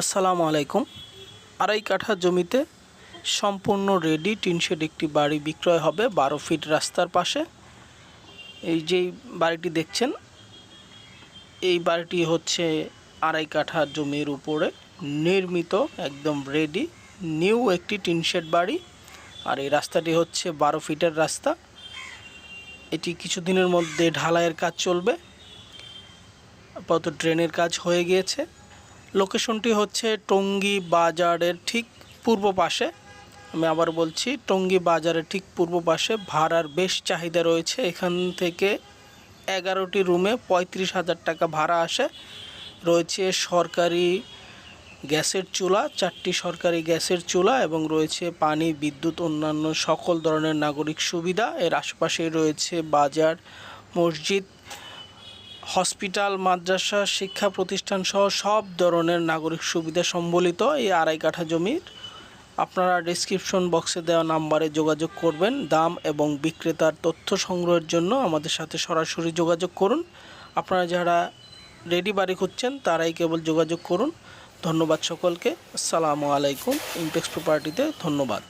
আসসালামু আলাইকুম। আড়াই কাঠা জমিতে সম্পূর্ণ রেডি টিনশেড একটি বাড়ি বিক্রয় হবে বারো ফিট রাস্তার পাশে। এই যেই বাড়িটি দেখছেন, এই বাড়িটি হচ্ছে আড়াই কাঠা জমির উপরে নির্মিত, একদম রেডি নিউ একটি টিনশেড বাড়ি। আর এই রাস্তাটি হচ্ছে বারো ফিটের রাস্তা। এটি কিছুদিনের মধ্যে ঢালাইয়ের কাজ চলবে। আপাতত ড্রেনের কাজ হয়ে গিয়েছে। লোকেশনটি হচ্ছে টঙ্গী বাজারের ঠিক পূর্ব পাশে। আমি আবার বলছি, টঙ্গী বাজারের ঠিক পূর্ব পাশে। ভাড়ার বেশ চাহিদা রয়েছে। এখান থেকে এগারোটি রুমে পঁয়ত্রিশ হাজার টাকা ভাড়া আসে। রয়েছে সরকারি গ্যাসের চুলা, চারটি সরকারি গ্যাসের চুলা এবং রয়েছে পানি, বিদ্যুৎ, অন্যান্য সকল ধরনের নাগরিক সুবিধা। এর আশেপাশেই রয়েছে বাজার, মসজিদ হসপিটাল, মাদ্রাসা, শিক্ষা প্রতিষ্ঠান সহ সব ধরনের নাগরিক সুবিধা সম্বলিত এই আড়াই কাঠা জমির। আপনারা ডিসক্রিপশন বক্সে দেওয়া নাম্বারে যোগাযোগ করবেন। দাম এবং বিক্রেতার তথ্য সংগ্রহের জন্য আমাদের সাথে সরাসরি যোগাযোগ করুন। আপনারা যারা রেডি বাড়ি খুঁজছেন, তারাই কেবল যোগাযোগ করুন। ধন্যবাদ সকলকে। আসসালামু আলাইকুম। ইমপেক্স প্রপার্টিতে ধন্যবাদ।